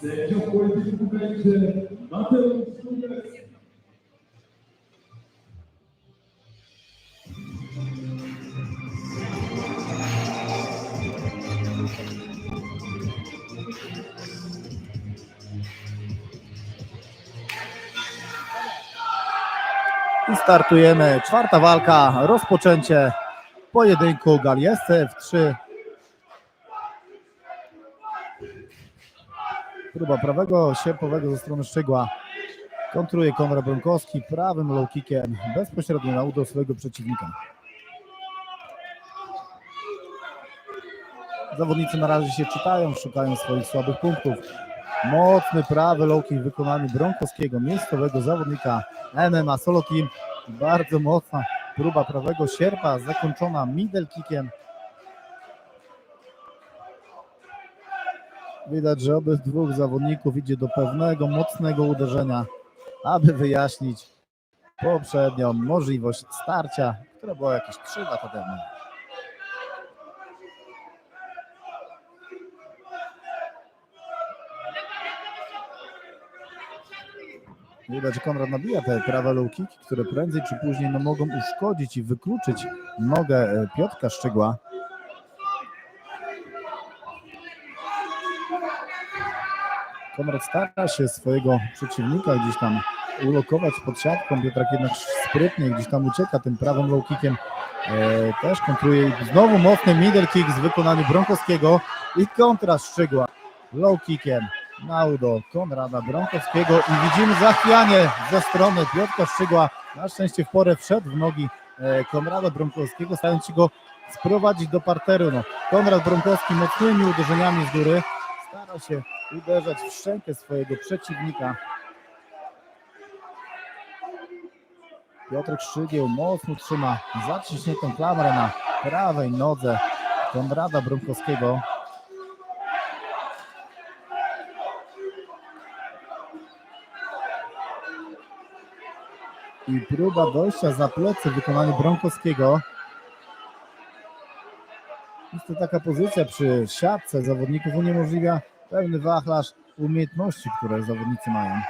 Sędzią. I startujemy. Czwarta walka, rozpoczęcie pojedynku Galiesce w 3. Próba prawego sierpowego ze strony Szczygła. Kontruje Konrad Bronkowski prawym low kickiem bezpośrednio na udo swojego przeciwnika. Zawodnicy na razie się czytają, szukają swoich słabych punktów. Mocny prawy low kick w wykonaniu Bronkowskiego, miejscowego zawodnika MMA Solo Team. Bardzo mocna próba prawego sierpa, zakończona middle kickiem. Widać, że obydwu zawodników idzie do pewnego mocnego uderzenia, aby wyjaśnić poprzednią możliwość starcia, która była jakieś 3 lata temu. Widać, że Konrad nabija te prawe low które prędzej czy później no, mogą uszkodzić i wykluczyć nogę e, Piotrka Szczygła. Konrad stara się swojego przeciwnika gdzieś tam ulokować pod siatką. Piotrek jednak sprytnie gdzieś tam ucieka tym prawym low kickiem. E, też kontruje i znowu mocny middle kick w wykonaniu Bronkowskiego i kontra Szczygła low kickiem na udo Konrada Bronkowskiego i widzimy zachwianie ze strony Piotrka Szczygła. Na szczęście w porę wszedł w nogi e, Konrada Bronkowskiego, starając się go sprowadzić do parteru. No, Konrad Bronkowski mocnymi uderzeniami z góry stara się uderzać w szczękę swojego przeciwnika. Piotrek Szczygieł mocno trzyma zaciśniętą klamrę na prawej nodze Konrada Bronkowskiego. i próba dojścia za plecy w wykonaniu Bronkowskiego. Jest to taka pozycja przy siatce zawodników uniemożliwia pełny wachlarz umiejętności, które zawodnicy mają.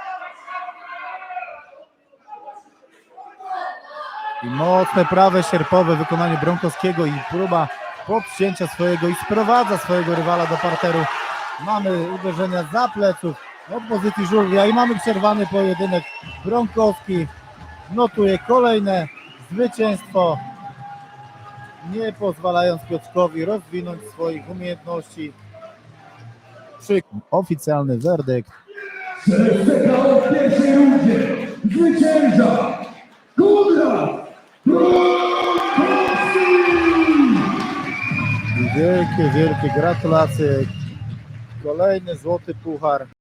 I mocne prawe sierpowe w wykonaniu Bronkowskiego i próba podcięcia swojego i sprowadza swojego rywala do parteru. Mamy uderzenia za pleców od pozycji żurwia i mamy przerwany pojedynek Bronkowski notuje kolejne zwycięstwo, nie pozwalając Piotrkowi rozwinąć swoich umiejętności. Przy oficjalny werdykt. W pierwszej rundzie zwycięża Konrad! Wielkie, wielkie gratulacje. Kolejny złoty puchar